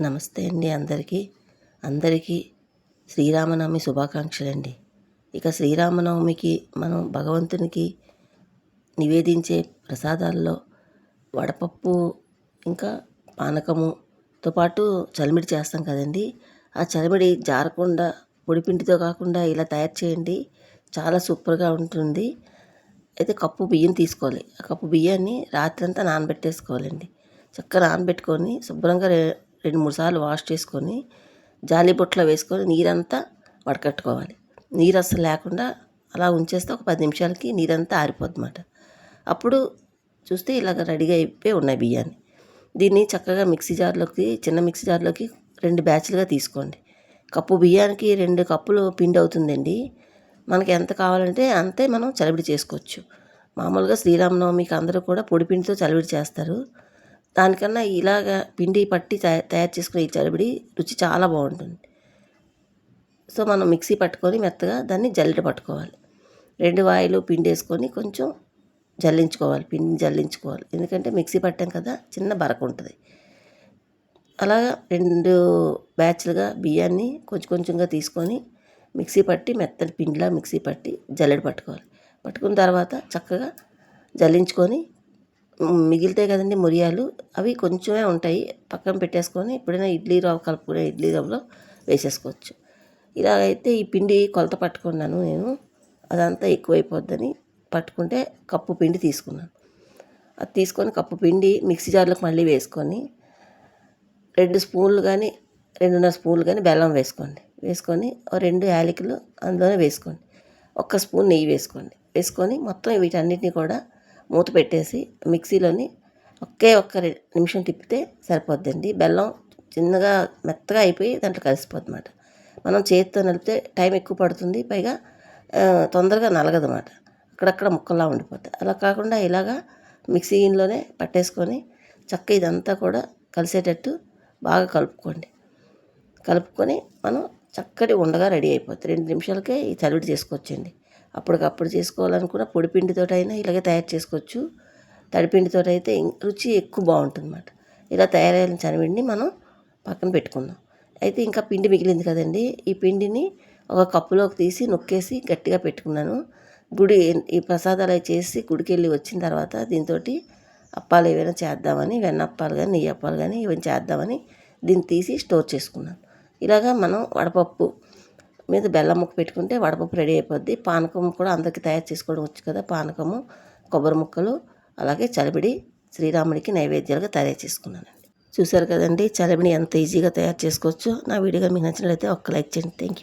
నమస్తే అండి అందరికీ. అందరికీ శ్రీరామనవమి శుభాకాంక్షలండి. ఇక శ్రీరామనవమికి మనం భగవంతునికి నివేదించే ప్రసాదాల్లో వడపప్పు ఇంకా పానకముతో పాటు చలిమిడి చేస్తాం కదండి. ఆ చలిమిడి జారకుండా పొడిపిండితో కాకుండా ఇలా తయారు చేయండి. చాలా సూపర్గా ఉంటుంది. అయితే కప్పు బియ్యం తీసుకోవాలి. ఆ కప్పు బియ్యాన్ని రాత్రంతా నానబెట్టేసుకోవాలండి. చక్కగా నానబెట్టుకొని శుభ్రంగా రెండు మూడు సార్లు వాష్ చేసుకొని జాలి బుట్టలో వేసుకొని నీరంతా వడకట్టుకోవాలి. నీరు అసలు లేకుండా అలా ఉంచేస్తే ఒక పది నిమిషాలకి నీరంతా ఆరిపోద్ది అప్పుడు చూస్తే ఇలాగ రెడీగా అయిపోయి ఉన్నాయి బియ్యాన్ని. దీన్ని చక్కగా మిక్సీ జార్లోకి చిన్న మిక్సీ జార్లోకి రెండు బ్యాచ్లుగా తీసుకోండి. కప్పు బియ్యానికి రెండు కప్పులు పిండి అవుతుందండి. మనకి ఎంత కావాలంటే అంతే మనం చలివిడి చేసుకోవచ్చు. మామూలుగా శ్రీరామనవమికి అందరూ కూడా పొడి పిండితో చలివిడి చేస్తారు. దానికన్నా ఇలాగ పిండి పట్టి తయారు చేసుకునే ఈ చలివిడి రుచి చాలా బాగుంటుంది. సో మనం మిక్సీ పట్టుకొని మెత్తగా దాన్ని జల్లెడ పట్టుకోవాలి. రెండు వాయిలు పిండి వేసుకొని కొంచెం జల్లించుకోవాలి పిండిని జల్లించుకోవాలి. ఎందుకంటే మిక్సీ పట్టాం కదా చిన్న బరకు ఉంటుంది. అలాగా రెండు బ్యాచ్లుగా బియ్యాన్ని కొంచెం కొంచెంగా తీసుకొని మిక్సీ పట్టి మెత్తని పిండిలా మిక్సీ పట్టి జల్లెడ పట్టుకోవాలి. పట్టుకున్న తర్వాత చక్కగా జల్లించుకొని మిగిలితే కదండి మురియాలు అవి కొంచెమే ఉంటాయి. పక్కన పెట్టేసుకొని ఎప్పుడైనా ఇడ్లీ రవ్వ కలుపుకునే ఇడ్లీ రవ్వలో వేసేసుకోవచ్చు. ఇలాగైతే ఈ పిండి కొలత పట్టుకున్నాను నేను. అదంతా ఎక్కువైపోద్దని పట్టుకుంటే కప్పు పిండి తీసుకున్నాను. అది తీసుకొని కప్పు పిండి మిక్సీ జార్లోకి మళ్ళీ వేసుకొని రెండు స్పూన్లు కానీ రెండున్నర స్పూన్లు కానీ బెల్లం వేసుకోండి. వేసుకొని ఓ రెండు యాలకులు అందులోనే వేసుకోండి. ఒక్క స్పూన్ నెయ్యి వేసుకోండి. వేసుకొని మొత్తం వీటన్నిటిని కూడా మూత పెట్టేసి మిక్సీలోని ఒకే ఒక్క నిమిషం తిప్పితే సరిపోద్దండి. బెల్లం చిన్నగా మెత్తగా అయిపోయి దాంట్లో కలిసిపోద్ది అన్నమాట మనం చేతితో నలిపితే టైం ఎక్కువ పడుతుంది. పైగా తొందరగా నలగదన్నమాట. అక్కడక్కడ ముక్కల్లా ఉండిపోతాయి. అలా కాకుండా ఇలాగా మిక్సీలోనే పట్టేసుకొని చక్క ఇదంతా కూడా కలిసేటట్టు బాగా కలుపుకోండి. కలుపుకొని మనం చక్కటి ఉండగా రెడీ అయిపోతుంది రెండు నిమిషాలకే ఈ చలివిడి చేసుకోవచ్చండి. అప్పటికప్పుడు చేసుకోవాలనుకున్న పొడిపిండితో అయినా ఇలాగే తయారు చేసుకోవచ్చు. తడిపిండితో అయితే రుచి ఎక్కువ బాగుంటుంది అన్నమాట ఇలా తయారైన చనిపిండిని మనం పక్కన పెట్టుకుందాం. అయితే ఇంకా పిండి మిగిలింది కదండి. ఈ పిండిని ఒక కప్పులోకి తీసి నొక్కేసి గట్టిగా పెట్టుకున్నాను. గుడి ఈ ప్రసాదాలు చేసి గుడికి వెళ్ళి వచ్చిన తర్వాత దీంతో అప్పాలు ఏవైనా చేద్దామని వెన్నప్పాలు కానీ నెయ్యి అప్పాలు కానీ ఇవన్నీ చేద్దామని దీన్ని తీసి స్టోర్ చేసుకున్నాను. ఇలాగా మనం వడపప్పు మీద బెల్లం ముక్క పెట్టుకుంటే వడపప్పు రెడీ అయిపోద్ది. పానకం కూడా అందరికీ తయారు చేసుకోవడం వచ్చు కదా పానకము కొబ్బరి ముక్కలు అలాగే చలివిడి శ్రీరాముడికి నైవేద్యాలుగా తయారు చేసుకున్నానండి. చూశారు కదండి చలివిడి ఎంత ఈజీగా తయారు చేసుకోవచ్చు. నా వీడియో మీకు నచ్చినట్లయితే ఒక్క లైక్ చేయండి. Thank you